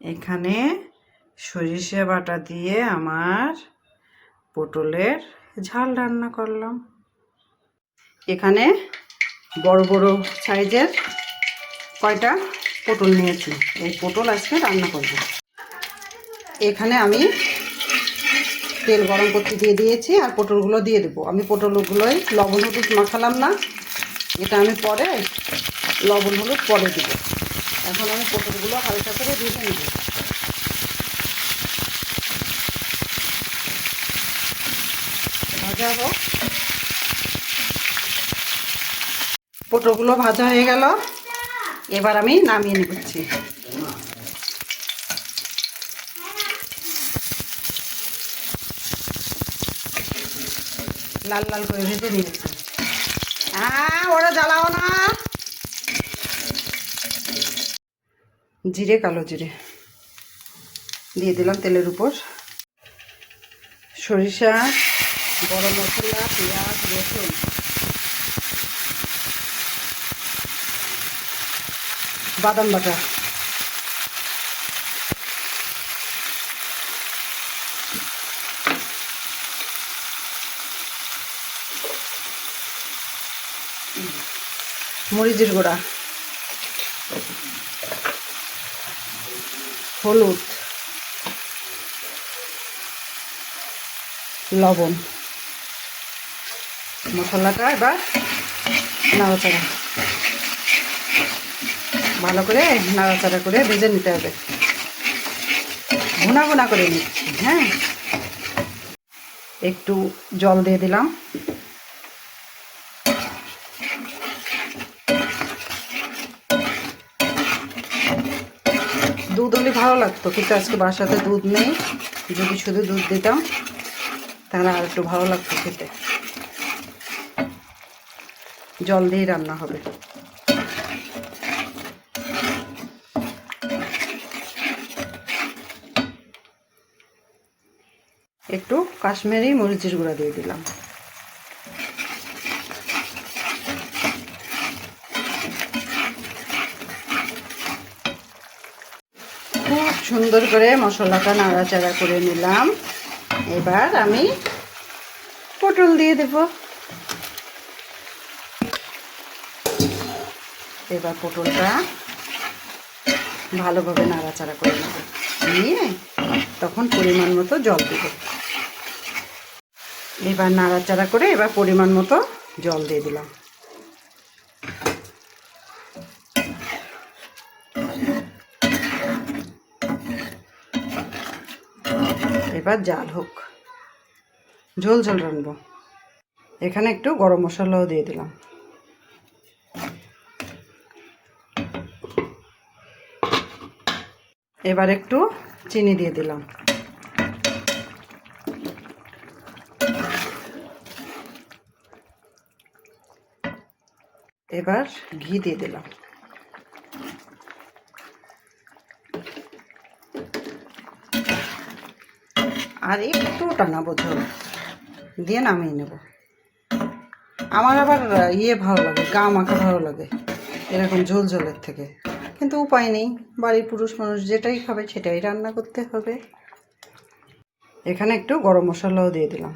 এখানে সরিষা বাটা দিয়ে আমার পটলের ঝাল রান্না করলাম। এখানে বড় বড় সাইজের কয়টা পটল নিয়েছি। এই পটল আজকে রান্না করব। এখানে আমি তেল গরম করতে দিয়ে দিয়েছি আর পটলগুলো দিয়ে দেবো। আমি পটলগুলোই লবণ হলুদ মাখালাম না। এটা আমি পরে লবণ হলুদ পরে দেবো। এখন আমি পটলগুলো হালকা করে ভেজে নেব। ভাজা হোক। পটলগুলো ভাজা হয়ে গেল। এবার আমি নামিয়ে নিচ্ছি। লাল লাল করে ভেজে নিয়েছি। হ্যাঁ ওরা জ্বালাও না। জিরে, কালো জিরে। দিয়ে দিলাম তেলের উপর। সরিষা, গরম মশলা, পেঁয়াজ, রসুন। বাদাম বাটা। মরিচের গুঁড়া। হলুদ, লবণ। মশলাটা এবার নাড়াচাড়া। ভালো করে নাড়াচাড়া করে ভেজে নিতে হবে। ভুনা ভুনা করে নিচ্ছি হ্যাঁ? একটু জল দিয়ে দিলাম। দুধ হলে ভালো লাগতো, কিন্তু আজকে বাসাতে দুধ নেই। যদি শুধু দুধ দিতাম, তাহলে আর একটু ভালো লাগতো খেতে। জল দিয়ে রান্না হবে। একটু কাশ্মীরি মরিচের গুঁড়া দিয়ে দিলাম। খুব সুন্দর করে মশলাটা নাড়াচাড়া করে নিলাম। এবার আমি পটল দিয়ে দেব। এবার পটলটা ভালোভাবে নাড়াচাড়া করে নেব। নিয়ে তখন পরিমাণ মতো জল দেব। এবার নাড়াচাড়া করে এবার পরিমাণ মতো জল দিয়ে দিলাম। এবার জাল হোক। ঝোল ঝোল রানবো। এখানে একটু গরম মশলাও দিয়ে দিলাম। এবার একটু চিনি দিয়ে দিলাম। এবার ঘি দিয়ে দিলাম। আর একটু টানাবো ঝোল দিয়ে নামিয়ে নেব। আমার আবার ইয়ে ভালো লাগে, গা মাখা ভালো লাগে, এরকম ঝোল ঝোলের থেকে। কিন্তু উপায় নেই, বাড়ির পুরুষ মানুষ যেটাই খাবে সেটাই রান্না করতে হবে। এখানে একটু গরম মশলাও দিয়ে দিলাম।